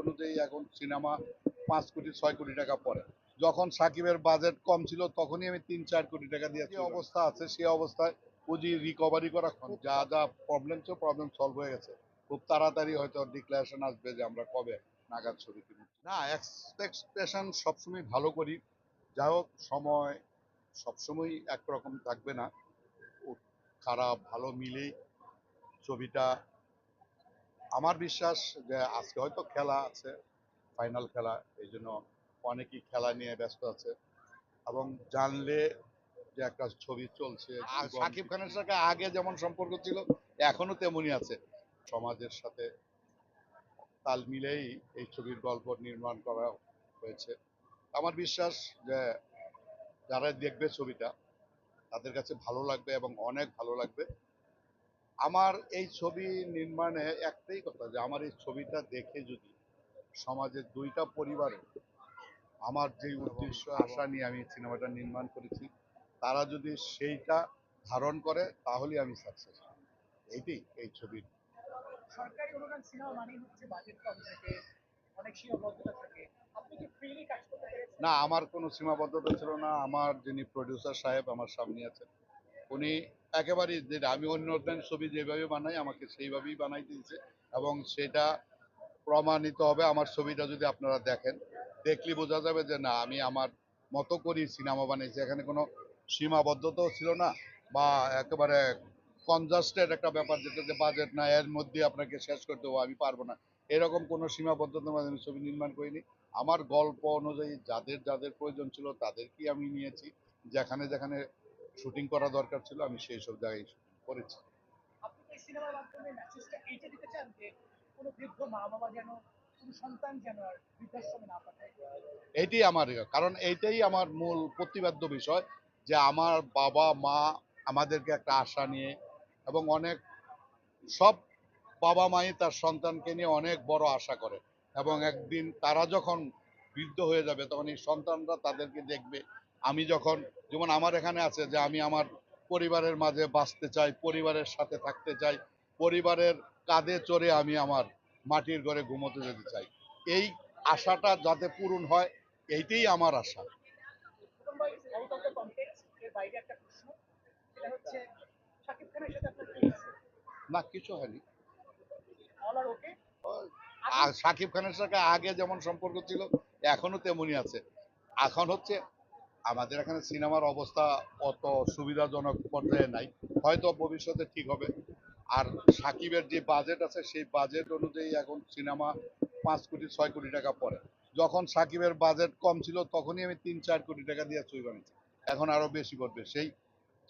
অনুযায়ী এখন সিনেমা পাঁচ কোটি ছয় কোটি টাকা পড়ে। যখন সাকিবের বাজেট কম ছিল তখনই আমি তিন চার কোটি টাকা দিয়ে যে অবস্থা আছে সেই অবস্থায় পুঁজি রিকভারি করা যা যা প্রবলেম ছিল প্রবলেম সলভ হয়ে গেছে। খুব তাড়াতাড়ি হয়তো ডিক্লারেশন আসবে যে আমরা কবে নাগাদ ছবি কিনব। না এক্সপেকটেশন সবসময় ভালো করি। যাই হোক সময় সবসময় একরকম থাকবে না। খারাপ ভালো মিলেই ছবিটা আমার বিশ্বাস যে আজকে হয়তো খেলা আছে ফাইনাল খেলা এই জন্য অনেকেই খেলা নিয়ে ব্যস্ত আছে। এবং জানলে যে একটা ছবি চলছে শাকিব খানের সাথে আগে যেমন সম্পর্ক ছিল এখনও তেমনই আছে। সমাজের সাথে তাল মিলেই এই ছবির গল্প নির্মাণ করা হয়েছে। আমার বিশ্বাস যে যারা দেখবে ছবিটা তাদের কাছে ভালো লাগবে এবং অনেক ভালো লাগবে। আমার এই ছবি নির্মাণে একটাই কথা যে আমার এই ছবিটা দেখে যদি সমাজের দুইটা পরিবারে আমার যে উদ্দেশ্য আশা নিয়ে আমি সিনেমাটা নির্মাণ করেছি তারা যদি সেইটা ধারণ করে তাহলে আমি সাকসেস এইটাই এই ছবির। সরকারি অনুদান সিনেমা মানে হচ্ছে বাজেট কম থাকে অনেক সীমাবদ্ধতা থাকে। আপনি কি ফ্রিলি কাজ করতে না আমার কোনো সীমাবদ্ধতা ছিল না। আমার যিনি প্রডিউসার সাহেব আমার সামনে আছেন উনি একেবারেই যে আমি অন্য অন্যান্য ছবি যেভাবে বানাই, আমাকে সেইভাবেই বানাই দিয়েছে এবং সেটা প্রমাণিত হবে আমার ছবিটা যদি আপনারা দেখেন। দেখলে বোঝা যাবে যে না, আমি আমার মতো করি সিনেমা বানিয়েছি এখানে কোনো সীমাবদ্ধতাও ছিল না বা একেবারে কনজাস্টেড একটা ব্যাপার যেটা যে বাজেট না, এর মধ্যে আপনাকে শেষ করতে হবে, আমি পারব না। এরকম কোনো সীমাবদ্ধতার মাধ্যমে ছবি নির্মাণ করিনি। আমার গল্প অনুযায়ী যাদের যাদের প্রয়োজন ছিল তাদেরকেই আমি নিয়েছি। যেখানে যেখানে শুটিং করা দরকার ছিল আমি সেই সব জায়গায় শুটিং করেছি সিনেমার মাধ্যমে মেসেজটা এইটা দিতে চান যে কোনো বৃদ্ধ মা বাবা যেন কোনো সন্তান যেন আর বৃদ্ধাশ্রমে না পাঠায় এইটি আমার। কারণ এইটাই আমার মূল প্রতিবাদ্য বিষয় যে আমার বাবা মা আমাদেরকে একটা আশা নিয়ে এবং অনেক সব বাবা মাই তার সন্তানকে নিয়ে অনেক বড় আশা করে এবং একদিন তারা যখন বৃদ্ধ হয়ে যাবে তখন এই সন্তানরা তাদেরকে দেখবে আমি যখন, যেমন আমার এখানে আছে যে আমি আমার পরিবারের মাঝে বাঁচতে চাই, পরিবারের সাথে থাকতে চাই, পরিবারের কাঁধে চড়ে আমি আমার মাটির ঘরে ঘুমোতে যেতে চাই। এই আশাটা যাতে পূরণ হয়, এইটাই আমার আশা। না, কিছু হয়নি। সাকিব খানের সাথে আগে যেমন সম্পর্ক ছিল, এখনও তেমনই আছে। এখন হচ্ছে আমাদের এখানে সিনেমার অবস্থা অত সুবিধাজনক পর্যায়ে নাই। হয়তো ভবিষ্যতে ঠিক হবে। আর সাকিবের যে বাজেট আছে, সেই বাজেট অনুযায়ী এখন সিনেমা পাঁচ কোটি, ছয় কোটি টাকা পড়ে। যখন সাকিবের বাজেট কম ছিল, তখনই আমি তিন, চার কোটি টাকা দিয়ে ছবি বানিয়েছি। এখন আরও বেশি করবে সেই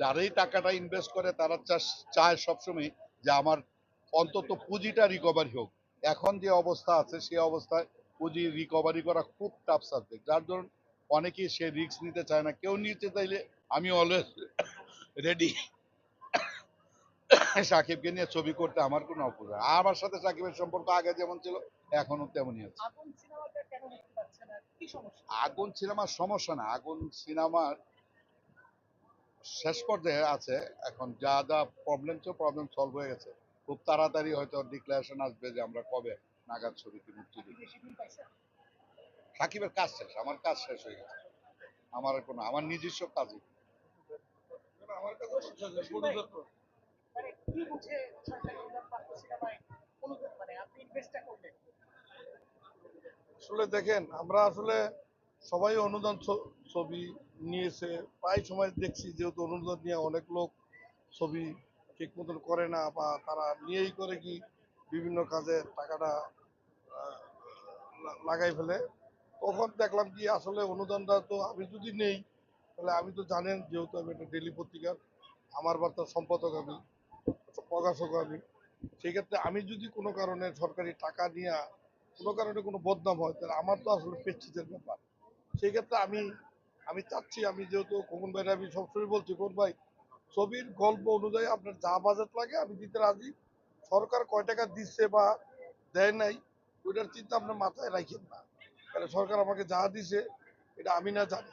যারাই টাকাটা ইনভেস্ট করে, তারা চায় সবসময় যে আমার অন্তত পুঁজিটা রিকভারি হোক। এখন যে অবস্থা আছে সেই অবস্থায় পুঁজি রিকভারি করা খুব টাফ সাবজেক্ট যার ধরুন অনেকেই সে রিস্ক নিতে চায় না। কেউ নিতে চাইলে আমি অলওয়েজ রেডি সাকিবকে নিয়ে ছবি করতে আমার কোনো অপরাধ আমার সাথে সাকিবের সম্পর্ক আগে যেমন ছিল এখনও তেমনই আছে। আগুন সিনেমার সমস্যা না আগুন সিনেমার শেষ পর্যায়ে আছে। এখন যা যা প্রবলেম ছিল প্রবলেম সলভ হয়ে গেছে। খুব তাড়াতাড়ি হয়তো ডিক্লারেশন আসবে যে আমরা কবে নাগাদ ছবিটি মুক্তি পাইছে সাকিবের কাজ শেষ আমার কাজ শেষ হয়ে গেছে। আমার কোনো আমার নিজস্ব কাজই মানে মানে আপনি ইনভেস্টটা করলেন? আসলে দেখেন আমরা আসলে সবাই অনুদান ছ- ছবি নিয়েছে। প্রায় সময় দেখছি যেহেতু অনুদান নিয়ে অনেক লোক ছবি ঠিক মতন করে না বা তারা নিয়েই করে কি বিভিন্ন কাজে টাকাটা লাগাই ফেলে। তখন দেখলাম কি আসলে অনুদানটা তো আমি যদি নেই, তাহলে আমি তো জানেন যেহেতু আমি একটা ডেলি পত্রিকার, আমার বার্তার সম্পাদক আমি প্রকাশক আমি, সেক্ষেত্রে আমি যদি কোনো কারণে সরকারি টাকা নিয়ে, কোনো কারণে কোনো বদনাম হয়, তাহলে আমার তো আসলে পেচ্ছিতের ব্যাপার। সেই ক্ষেত্রে আমি আমি চাচ্ছি, আমি যেহেতু খোকন ভাইরা আমি সবসময় বলছি কোন ভাই, ছবির গল্প অনুযায়ী আপনার যা বাজেট লাগে আমি দিতে রাজি, সরকার কয় টাকা দিচ্ছে বা দেয় নাই, ওইটার চিন্তা আপনার মাথায় রাখেন না। কারণ সরকার আমাকে যা দিছে, এটা আমি না জানি।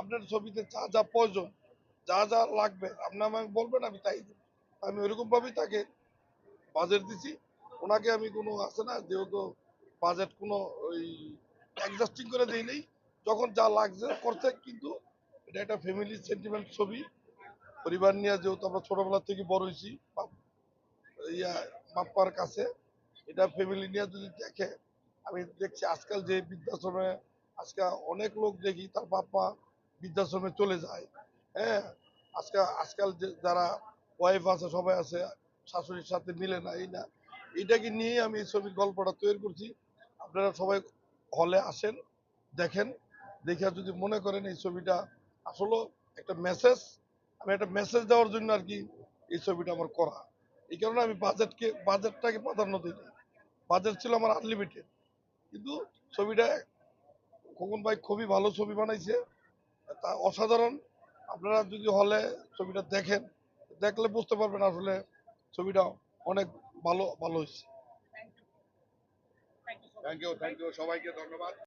আপনার ছবিতে যা যা প্রয়োজন, যা যা লাগবে, আপনি আমাকে বলবেন, আমি তাই আমি ওইরকম ভাবেই তাকে বাজেট দিছি। ওনাকে আমি কোনো আছে না, যেহেতু বাজেট কোনো ওই অ্যাডজাস্টিং করে দিই নেই, যখন যা লাগছে করতে কিন্তু এটা একটা ফ্যামিলি সেন্টিমেন্ট ছবি। পরিবার নিয়ে যেহেতু আমরা ছোটবেলা থেকে বড় হয়েছি ইয়া, বাপ্পার কাছে, এটা ফ্যামিলি নিয়ে যদি দেখে আমি দেখছি আজকাল যে বৃদ্ধাশ্রমে, আজকে অনেক লোক দেখি তার বাপ্পা বৃদ্ধাশ্রমে চলে যায়। হ্যাঁ আজকে, আজকাল যে যারা ওয়াইফ আছে, সবাই আছে, শাশুড়ির সাথে মিলে না, এই না। এটাকে নিয়ে আমি এই ছবির গল্পটা তৈরি করছি। আপনারা সবাই হলে আসেন, দেখেন, দেখে যদি মনে করেন এই ছবিটা আসলে একটা মেসেজ আমি একটা মেসেজ দেওয়ার জন্য আর কি এই ছবিটা আমার করা। এই কারণে আমি বাজেটকে বাজেটটাকে প্রাধান্য দিই বাজেট ছিল আমার আনলিমিটেড কিন্তু ছবিটা খোকন ভাই খুবই ভালো ছবি বানাইছে। তা অসাধারণ। আপনারা যদি হলে ছবিটা দেখেন দেখলে বুঝতে পারবেন আসলে ছবিটা অনেক ভালো ভালো হয়েছে। থ্যাংক ইউ থ্যাংক ইউ সবাইকে ধন্যবাদ।